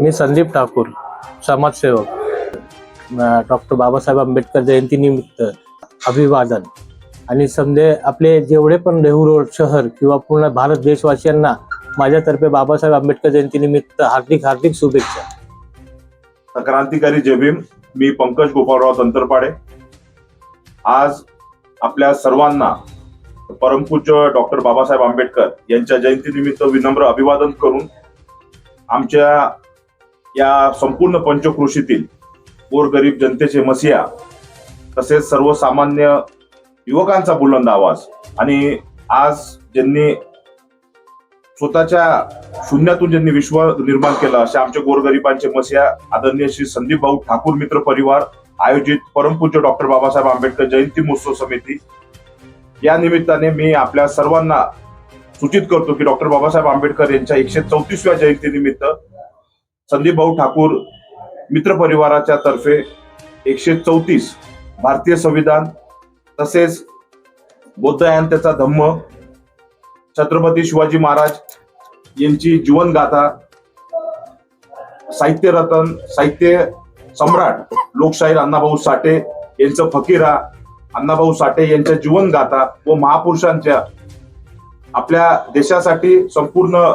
मी संदीप ठाकूर समाजसेवक डॉक्टर बाबासाहेब आंबेडकर जयंतीनिमित्त अभिवादन आणि समजे आपले जेवढे पण देहू रोड शहर किंवा पूर्ण भारत देशवासियांना माझ्यातर्फे बाबासाहेब आंबेडकर जयंतीनिमित्त हार्दिक हार्दिक शुभेच्छा. क्रांतिकारी जय भीम मी पंकज गोपाळराव तंत्रपाडे आज आपल्या सर्वांना परमपूज्य डॉक्टर बाबासाहेब आंबेडकर यांच्या जयंतीनिमित्त विनम्र अभिवादन करून आमच्या या संपूर्ण पंचकृषीतील गोरगरीब जनतेचे मसिया तसेच सर्वसामान्य युवकांचा बुलंद आवाज आणि आज ज्यांनी स्वतःच्या शून्यातून ज्यांनी विश्व निर्माण केलं अशा आमच्या गोरगरिबांचे मसिया आदरणीय श्री संदीप भाऊ ठाकूर मित्र परिवार आयोजित परमपूज्य डॉक्टर बाबासाहेब आंबेडकर जयंती महोत्सव समिती. या निमित्ताने मी आपल्या सर्वांना सूचित करतो की डॉक्टर बाबासाहेब आंबेडकर यांच्या एकशे चौतीसव्या जयंतीनिमित्त संदीप भाऊ ठाकूर मित्र परिवाराच्या तर्फे एकशे चौतीस भारतीय संविधान तसेच बौद्ध धम्म छत्रपती शिवाजी महाराज यांची जीवनगाथा साहित्य रतन साहित्य सम्राट लोकशाहीर अण्णाभाऊ साठे यांचं फकीरा अण्णाभाऊ साठे यांच्या जीवनगाथा व महापुरुषांच्या आपल्या देशासाठी संपूर्ण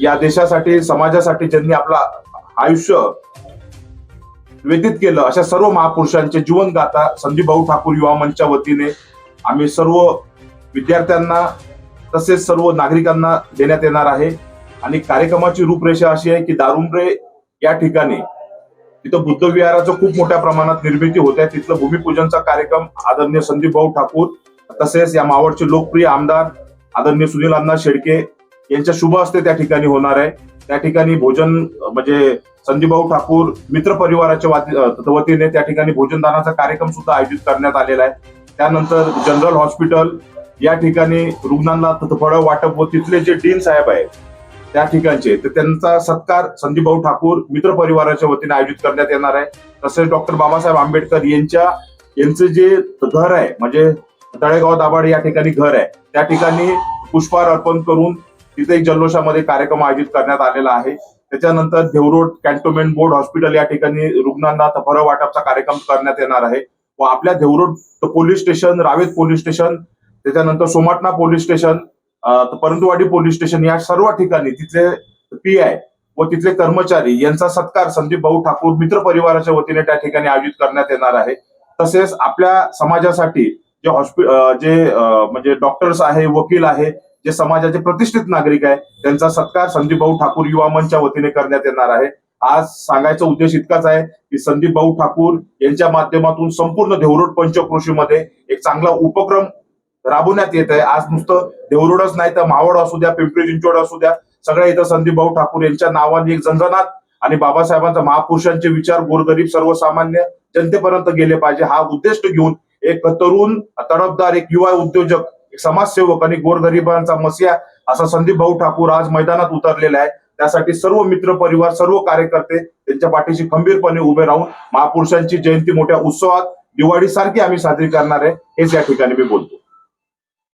या देशासाठी समाजासाठी ज्यांनी आपला आयुष्य व्यतीत केलं अशा सर्व महापुरुषांचे जीवन गाता संदीप भाऊ ठाकूर युवा मंचच्या वतीने आम्ही सर्व विद्यार्थ्यांना तसेच सर्व नागरिकांना देण्यात येणार आहे. आणि कार्यक्रमाची रूपरेषा अशी आहे की दारुंब्रे या ठिकाणी तिथं बुद्ध विहाराचं खूप मोठ्या प्रमाणात निर्मिती होत आहे. तिथलं भूमिपूजनचा कार्यक्रम आदरणीय संदीप भाऊ ठाकूर तसेच या मावळचे लोकप्रिय आमदार आदरणीय सुनील अण्णा शेडके यांच्या शुभ हस्ते त्या ठिकाणी होणार आहे. त्या ठिकाणी भोजन म्हणजे संदीपभाऊ ठाकूर मित्र परिवाराच्या वाती- वतीने त्या ठिकाणी भोजनदानाचा कार्यक्रम सुद्धा आयोजित करण्यात आलेला आहे. त्यानंतर जनरल हॉस्पिटल या ठिकाणी रुग्णांना फळं वाटप व तिथले जे डीन साहेब आहेत त्या ठिकाणचे. तर त्यांचा सत्कार संजीवभाऊ ठाकूर मित्र परिवाराच्या वतीने आयोजित करण्यात येणार आहे. तसेच डॉक्टर बाबासाहेब आंबेडकर यांच्या यांचं जे घर आहे म्हणजे तळेगाव दाभाड या ठिकाणी घर आहे त्या ठिकाणी पुष्पहार अर्पण करून तिथे एक जल्लोषामध्ये कार्यक्रम आयोजित करण्यात आलेला आहे. त्याच्यानंतर देवरोड कॅन्टोन्मेंट बोर्ड हॉस्पिटल या ठिकाणी रुग्णांना तफर वाटपचा कार्यक्रम करण्यात येणार आहे. व आपल्या Dehu Road police station Ravet police station त्याच्यानंतर Somatne police station Parandwadi police station या सर्व ठिकाणी तिथले पी आय व तिथले कर्मचारी यांचा सत्कार संदीप भाऊ ठाकूर मित्र परिवाराच्या वतीने त्या ठिकाणी आयोजित करण्यात येणार आहे. तसेच आपल्या समाजासाठी जे हॉस्पिटल जे म्हणजे डॉक्टर्स आहे वकील आहे जे समाजाचे प्रतिष्ठित नागरिक आहे त्यांचा सत्कार संदीप भाऊ ठाकूर युवा मंचच्या वतीने करण्यात येणार आहे. आज सांगायचा उद्देश इतकाच आहे की संदीप भाऊ ठाकूर यांच्या माध्यमातून संपूर्ण देवरोड पंचकृषीमध्ये एक चांगला उपक्रम राबवण्यात येत आहे. आज नुसतं देवरोडच नाही तर मावळ असू द्या पिंपरी चिंचवड असू द्या सगळ्या इथं संदीप भाऊ ठाकूर यांच्या नावाने एक जनजनात आणि बाबासाहेबांचा महापुरुषांचे विचार गोरगरीब सर्वसामान्य जनतेपर्यंत गेले पाहिजे. हा उद्देश घेऊन एक तरुण तडफदार एक युवा उद्योजक समाजसेवक आणि गोरगरिबांचा मसिया असा संदीप भाऊ ठाकूर आज मैदानात उतरलेला आहे. त्यासाठी सर्व मित्र परिवार सर्व कार्यकर्ते त्यांच्या पाठीशी खंबीरपणे उभे राहून महापुरुषांची जयंती मोठ्या उत्सवात दिवाळी सारखी आम्ही साजरी करणार आहे. हेच या ठिकाणी मी बोलतो.